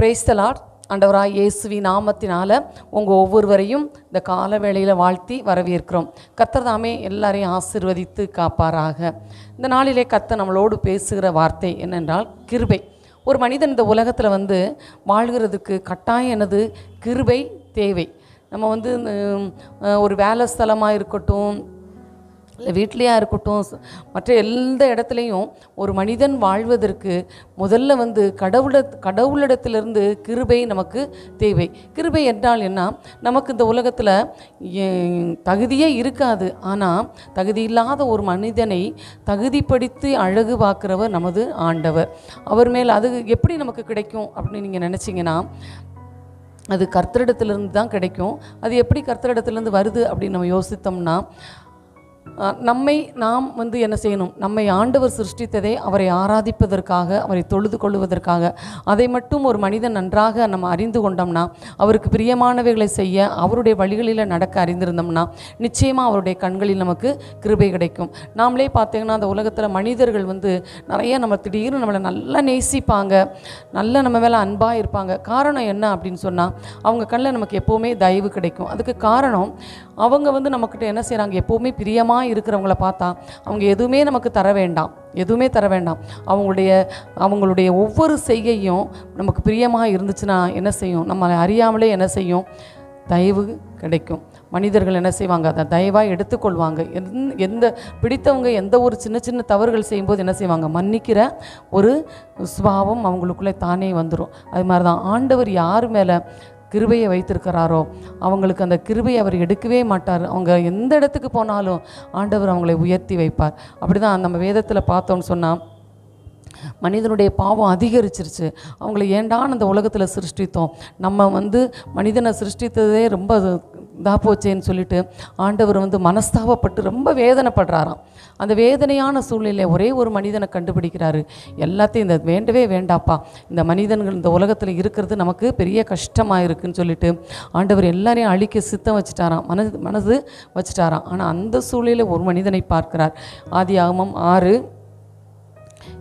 Praise the Lord ஆண்டவராய் இயேசுவி நாமத்தினால் உங்கள் ஒவ்வொருவரையும் இந்த கால வேளையில் வாழ்த்தி வரவேற்கிறோம். கர்த்தர் தாமே எல்லாரையும் ஆசிர்வதித்து காப்பாராக. இந்த நாளிலே கர்த்தர் நம்மளோடு பேசுகிற வார்த்தை என்னென்றால் கிருபை. ஒரு மனிதன் இந்த உலகத்தில் வந்து வாழ்கிறதுக்கு கட்டாயம் எனது கிருபை தேவை. நம்ம வந்து ஒரு வேலை ஸ்தலமாக இருக்கட்டும் இல்லை வீட்லேயா இருக்கட்டும் மற்ற எந்த இடத்துலையும் ஒரு மனிதன் வாழ்வதற்கு முதல்ல வந்து கடவுள கடவுளிடத்திலிருந்து கிருபை நமக்கு தேவை. கிருபை என்றால் என்ன? நமக்கு இந்த உலகத்தில் தகுதியே இருக்காது. ஆனால் தகுதி இல்லாத ஒரு மனிதனை தகுதிப்படுத்தி அழகு பார்க்குறவர் நமது ஆண்டவர். அவர் மேல் அது எப்படி நமக்கு கிடைக்கும் அப்படின்னு நீங்கள் நினச்சிங்கன்னா அது கர்த்தரிடத்திலிருந்து தான் கிடைக்கும். அது எப்படி கர்த்தரிடத்திலிருந்து வருது அப்படின்னு நம்ம யோசித்தோம்னா நம்மை நாம் வந்து என்ன செய்யணும்? நம்மை ஆண்டவர் சிருஷ்டித்ததை அவரை ஆராதிப்பதற்காக அவரை தொழுது கொள்வதற்காக அதை மட்டும் ஒரு மனிதன் நன்றாக நம்ம அறிந்து கொண்டோம்னா அவருக்கு பிரியமானவைகளை செய்ய அவருடைய வழிகளில் நடக்க அறிந்திருந்தோம்னா நிச்சயமாக அவருடைய கண்களில் நமக்கு கிருபை கிடைக்கும். நாமளே பார்த்தீங்கன்னா அந்த உலகத்தில் மனிதர்கள் வந்து நிறைய நம்ம திடீர்னு நம்மளை நல்லா நேசிப்பாங்க நல்ல நம்ம மேலே அன்பாக இருப்பாங்க. காரணம் என்ன அப்படின்னு சொன்னால் அவங்க கண்ணில் நமக்கு எப்போவுமே தயவு கிடைக்கும். அதுக்கு காரணம் அவங்க வந்து நம்மக்கிட்ட என்ன செய்கிறாங்க எப்போவுமே பிரியமாக இருக்கிறவங்கள பார்த்தா அவங்க எதுவுமே நமக்கு தர வேண்டாம். எதுவுமே தர வேண்டாம். அவங்களுடைய அவங்களுடைய ஒவ்வொரு செய்கையும் நமக்கு பிரியமாக இருந்துச்சுன்னா என்ன செய்யும்? நம்மளை அறியாமலே என்ன செய்யும்? தயவு கிடைக்கும். மனிதர்கள் என்ன செய்வாங்க? அதை தயவாக எடுத்துக்கொள்வாங்க. எந் எந்த பிடித்தவங்க எந்த ஒரு சின்ன சின்ன தவறுகள் செய்யும்போது என்ன செய்வாங்க? மன்னிக்கிற ஒரு சுபாவம் அவங்களுக்குள்ளே தானே வந்துடும் அது மாதிரி தான் ஆண்டவர் யார் மேலே கிருபையை வைத்திருக்கிறாரோ? அவங்களுக்கு அந்த கிருபையை அவர் எடுக்கவே மாட்டார். அவங்க எந்த இடத்துக்கு போனாலும் ஆண்டவர் அவங்களை உயர்த்தி வைப்பார். அப்படி தான் நம்ம வேதத்தில் பார்த்தோம்னு சொன்னால் மனிதனுடைய பாவம் அதிகரிச்சிருச்சு. அவங்கள ஏண்டான்னு அந்த உலகத்தில் சிருஷ்டித்தோம்? நம்ம வந்து மனிதனை சிருஷ்டித்ததே ரொம்ப தாப்போச்சேன்னு போச்சேன்னு சொல்லிட்டு ஆண்டவர் வந்து மனஸ்தாபப்பட்டு ரொம்ப வேதனைப்படுறாராம். அந்த வேதனையான சூழ்நிலை ஒரே ஒரு மனிதனை கண்டுபிடிக்கிறாரு. எல்லாத்தையும் இந்த வேண்டவே வேண்டாப்பா. இந்த மனிதன்கள் இந்த உலகத்தில் இருக்கிறது நமக்கு பெரிய கஷ்டமாக இருக்குன்னு சொல்லிட்டு ஆண்டவர் எல்லாரையும் அழிக்க சித்தம் வச்சுட்டாராம். மனது மனது வச்சுட்டாராம். ஆனால் அந்த சூழ்நிலையில் ஒரு மனிதனை பார்க்கிறார். ஆதி ஆகமம் ஆறு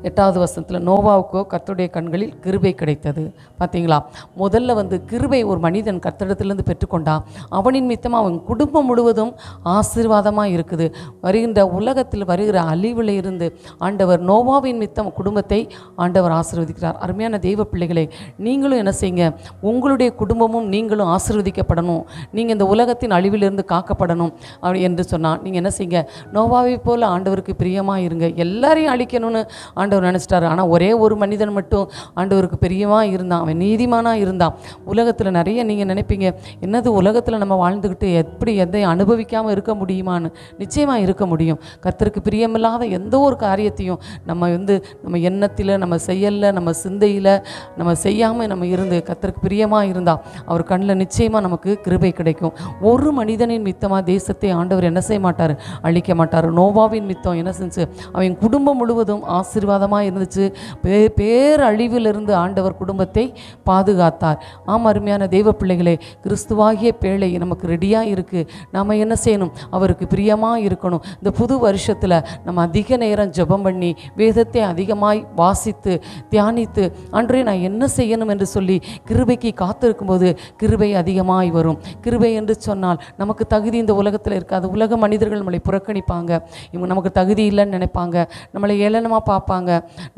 எட்டாவது வசனத்தில் நோவாவுக்கோ கர்த்தருடைய கண்களில் கிருபை கிடைத்தது. பார்த்தீங்களா முதல்ல வந்து கிருபை ஒரு மனிதன் கர்த்தரிடத்திலிருந்து பெற்றுக்கொண்டான் அவனின் மித்தமாக அவன் குடும்பம் முழுவதும் ஆசீர்வாதமாக இருக்குது. வருகின்ற உலகத்தில் வருகிற அழிவில் இருந்து ஆண்டவர் நோவாவின் மித்தம் குடும்பத்தை ஆண்டவர் ஆசீர்வதிக்கிறார். அருமையான தெய்வ பிள்ளைகளை நீங்களும் என்ன செய்யுங்க? உங்களுடைய குடும்பமும் நீங்களும் ஆசீர்வதிக்கப்படணும். நீங்கள் இந்த உலகத்தின் அழிவிலிருந்து காக்கப்படணும் அப்படி என்று சொன்னால் நீங்கள் என்ன செய்யுங்க? நோவாவை போல் ஆண்டவருக்கு பிரியமாக இருங்க. எல்லாரையும் அழிக்கணும்னு ஆண்டவர் நினச்சிட்டாரு. ஆனால் ஒரே ஒரு மனிதன் மட்டும் ஆண்டவருக்கு பிரியமாக இருந்தான். அவன் நீதிமானாக இருந்தான். உலகத்தில் நிறைய நீங்கள் நினைப்பீங்க என்னது உலகத்தில் நம்ம வாழ்ந்துக்கிட்டு எப்படி எதை அனுபவிக்காமல் இருக்க முடியுமான்னு. நிச்சயமாக இருக்க முடியும். கர்த்தருக்கு பிரியமில்லாத எந்த ஒரு காரியத்தையும் நம்ம வந்து நம்ம எண்ணத்தில் நம்ம செயலில் நம்ம சிந்தையில் நம்ம செய்யாமல் நம்ம இருந்து கத்தருக்கு பிரியமாக இருந்தால் அவர் கண்ணில் நிச்சயமாக நமக்கு கிருபை கிடைக்கும். ஒரு மனிதனின் மித்தமாக தேசத்தை ஆண்டவர் என்ன செய்ய மாட்டார்? அழிக்க மாட்டார். நோவாவின் மித்தம் என்ன செஞ்சு அவன் குடும்பம் முழுவதும் ஆசை ஆசீர்வாதமாக இருந்துச்சு. பே பேரழிவிலிருந்து ஆண்டவர் குடும்பத்தை பாதுகாத்தார். ஆம் அருமையான தெய்வ பிள்ளைகளே கிறிஸ்துவாகிய பேழை நமக்கு ரெடியாக இருக்குது நாம் என்ன செய்யணும்? அவருக்கு பிரியமாக இருக்கணும். இந்த புது வருஷத்தில் நம்ம அதிக நேரம் ஜெபம் பண்ணி வேதத்தை அதிகமாய் வாசித்து தியானித்து அன்றே நான் என்ன செய்யணும் என்று சொல்லி கிருபைக்கு காத்திருக்கும்போது கிருபை அதிகமாய் வரும். கிருபை என்று சொன்னால் நமக்கு தகுதி இந்த உலகத்தில் இருக்காது. உலக மனிதர்கள் நம்மளை புறக்கணிப்பாங்க. இவங்க நமக்கு தகுதி இல்லைன்னு நினைப்பாங்க. நம்மளை ஏளனமாக பார்ப்பாங்க.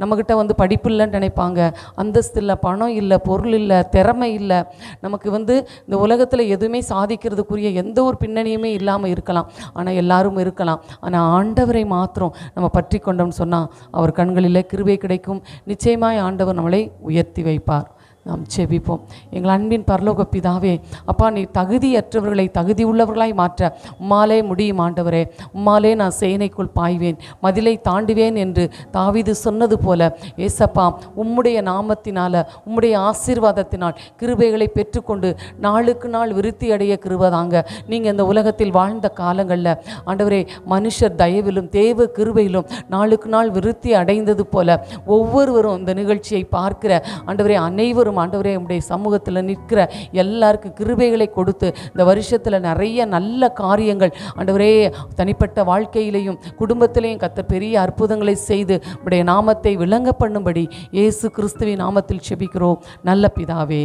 நம்மக்கிட்ட வந்து படிப்பு இல்லைன்னு நினைப்பாங்க. அந்தஸ்து இல்லை பணம் இல்லை பொருள் இல்லை திறமை இல்லை. நமக்கு வந்து இந்த உலகத்தில் எதுவுமே சாதிக்கிறதுக்குரிய எந்த ஒரு பின்னணியுமே இல்லாமல் இருக்கலாம். ஆனால் எல்லாரும் இருக்கலாம். ஆனால் ஆண்டவரை மாத்திரம் நம்ம பற்றி கொண்டோம்னு சொன்னால் அவர் கண்களில் கிருபை கிடைக்கும். நிச்சயமாய் ஆண்டவர் நம்மளை உயர்த்தி வைப்பார். நாம் செபிப்போம் எங்கள் அன்பின் பரலோக பிதாவே அப்பா நீ தகுதியற்றவர்களை தகுதி உள்ளவர்களாய் மாற்ற உம்மாலே முடியும் ஆண்டவரே. உம்மாலே நான் சேனைக்குள் பாய்வேன் மதிலை தாண்டுவேன் என்று தாவிது சொன்னது போல ஏசப்பா உம்முடைய நாமத்தினால உம்முடைய ஆசீர்வாதத்தினால் கிருபைகளை பெற்றுக்கொண்டு நாளுக்கு நாள் விருத்தி அடைய கிருபதாங்க. நீங்கள் இந்த உலகத்தில் வாழ்ந்த காலங்களில் ஆண்டவரே மனுஷர் தயவிலும் தேவ கிருபையிலும் நாளுக்கு நாள் விருத்தி அடைந்தது போல ஒவ்வொருவரும் இந்த நிகழ்ச்சியை பார்க்கிற ஆண்டவரே அனைவரும் ஒவ்வொருவரும் ஆண்டவரே உடைய சமூகத்தில் நிற்கிற எல்லாருக்கும் கிருபைகளை கொடுத்து இந்த வருஷத்தில் நிறைய நல்ல காரியங்கள் ஆண்டவரே தனிப்பட்ட வாழ்க்கையிலையும் குடும்பத்திலையும் கத்த பெரிய அற்புதங்களை செய்து உடைய நாமத்தை விளங்க பண்ணும்படி இயேசு கிறிஸ்துவின் நாமத்தில் செபிக்கிறோம். நல்ல பிதாவே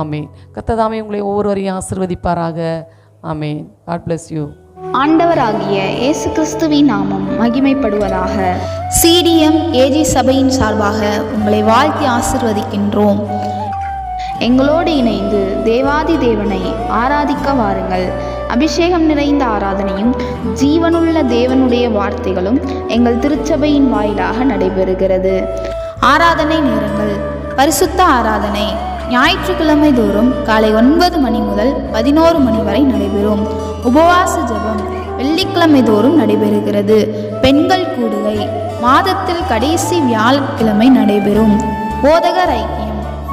ஆமேன். கத்ததாமே உங்களை ஒவ்வொருவரையும் ஆசிர்வதிப்பாராக. ஆமேன். காட் பிளஸ் யூ ஆண்டவராகிய இயேசு கிறிஸ்துவின் நாமம் மகிமைப்படுவதாக. சிடிஎம் ஏஜி சபையின் சார்பாக உங்களை வாழ்த்தி ஆசிர்வதிக்கின்றோம். எங்களோடு இணைந்து தேவாதி தேவனை ஆராதிக்க வாருங்கள். அபிஷேகம் நிறைந்த ஆராதனையும் ஜீவனுள்ள தேவனுடைய வார்த்தைகளும் எங்கள் திருச்சபையின் வாயிலாக நடைபெறுகிறது. ஆராதனை நேரங்கள். பரிசுத்த ஆராதனை. ஞாயிற்றுக்கிழமை தோறும் காலை ஒன்பது மணி முதல் பதினோரு மணி வரை நடைபெறும். உபவாச ஜெபம் வெள்ளிக்கிழமை தோறும் நடைபெறுகிறது. பெண்கள் கூடுகை. மாதத்தில் கடைசி வியாழக்கிழமை நடைபெறும். போதகர் ஐக்கியம்.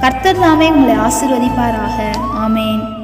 கர்த்தர் தாமே உங்களை ஆசிர்வதிப்பாராக. ஆமேன்.